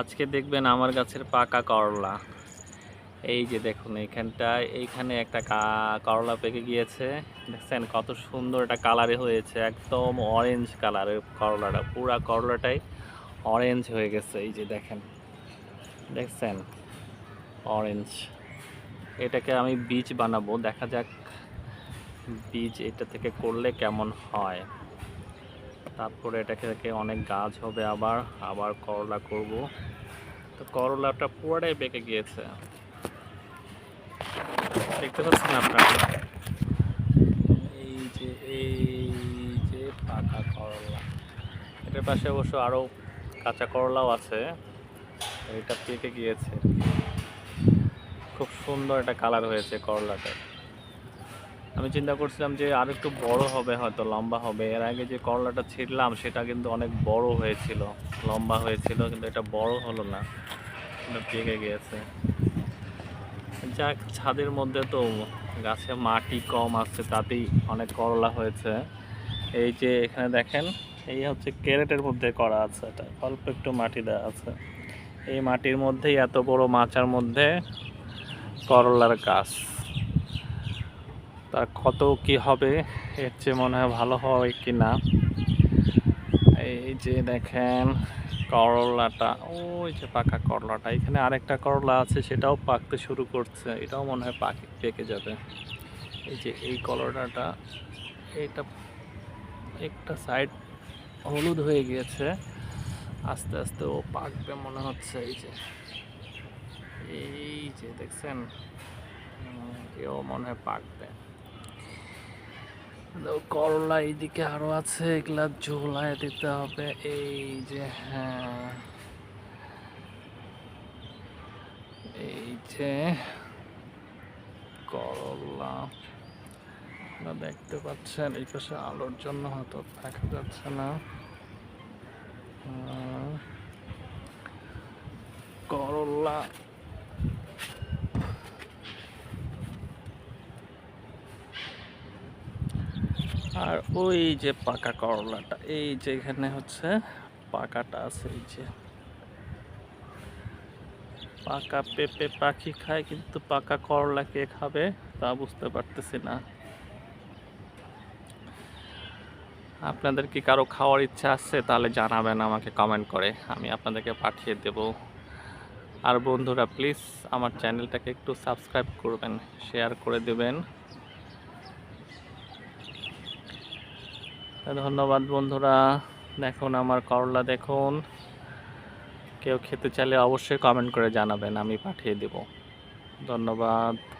আজকে দেখবেন আমার গাছের পাকা করলা। এই যে দেখুন এইখানটায়, এইখানে একটা করলা পেকে গিয়েছে। দেখছেন কত সুন্দর একটা কালারে হয়েছে, একদম অরেঞ্জ কালারের করলাটা। পুরা করলাটাই অরেঞ্জ হয়ে গেছে, এই যে দেখেন। দেখছেন? অরেঞ্জ এটাকে আমি বীজ বানাবো, দেখা যাক বীজ এটা থেকে করলে কেমন হয়। তারপরে এটাকে থেকে অনেক গাছ হবে আবার আবার করলা করব। তো করলাটা পুরোটাই বেঁকে গিয়েছে। দেখতে পাচ্ছেন আপনারা? এই যে এই যে পাকা করলা। এটার পাশে অবশ্য আরও কাঁচা করলাও আছে। এটা পেকে গিয়েছে। খুব সুন্দর একটা কালার হয়েছে করলাটা আমি চিন্তা করছিলাম যে আর একটু বড় হবে হয়তো, লম্বা হবে। এর আগে যে করলাটা ছিঁড়লাম, সেটা কিন্তু অনেক বড় হয়েছিল। লম্বা হয়েছিল, কিন্তু এটা বড় হলো না। পেকে গিয়েছে যাক, ছাদের মধ্যে তো গাছে মাটি কম আছে, তাতেই অনেক করলা হয়েছে। এই যে এখানে দেখেন, এই হচ্ছে ক্যারেটের মধ্যে করা আছে এটা। অল্প একটু মাটি দেওয়া আছে। এই মাটির মধ্যেই এত বড় মাচার মধ্যে করলার গাছ। তা কত কি হবে, এর চেয়ে মনে হয় ভালো হয় কি না। এই যে দেখেন, করলাটা, ওই যে পাকা করলাটা, এখানে আরেকটা করলা আছে, সেটাও পাকতে শুরু করছে, এটাও মনে হয় পাকে, পেকে যাবে। এই যে এই করলাটা, এটা একটা সাইড হলুদ হয়ে গিয়েছে, আস্তে আস্তে ও পাকবে মনে হচ্ছে, এই যে। এই যে দেখছেন এও মনে হয় পাকবে। করলা এইদিকে আরও আছে, এগুলা ঝোলায় দিতে হবে, এই যে হ্যাঁ এই যে করলা দেখতে পাচ্ছেন, এই পাশে আলোর জন্য হয়তো দেখা যাচ্ছে না হুম। করলা আর ওই যে পাকা করলাটা, এই যে এখানে হচ্ছে পাকাটা আছে, এই যে। পাকা পেঁপে পাখি খায়, কিন্তু পাকা করলা কে খাবে তা বুঝতে পারতেছি না। আপনাদের কি কারও খাওয়ার ইচ্ছা আছে, তাহলে জানাবেন আমাকে কমেন্ট করে, আমি আপনাদেরকে পাঠিয়ে দেব। আর বন্ধুরা প্লিজ আমার চ্যানেলটাকে একটু সাবস্ক্রাইব করবেন শেয়ার করে দেবেন। ধন্যবাদ বন্ধুরা। দেখুন, আমার করলা দেখুন। কেউ খেতে চাইলে অবশ্যই কমেন্ট করে জানাবেন, আমি পাঠিয়ে দেব। ধন্যবাদ।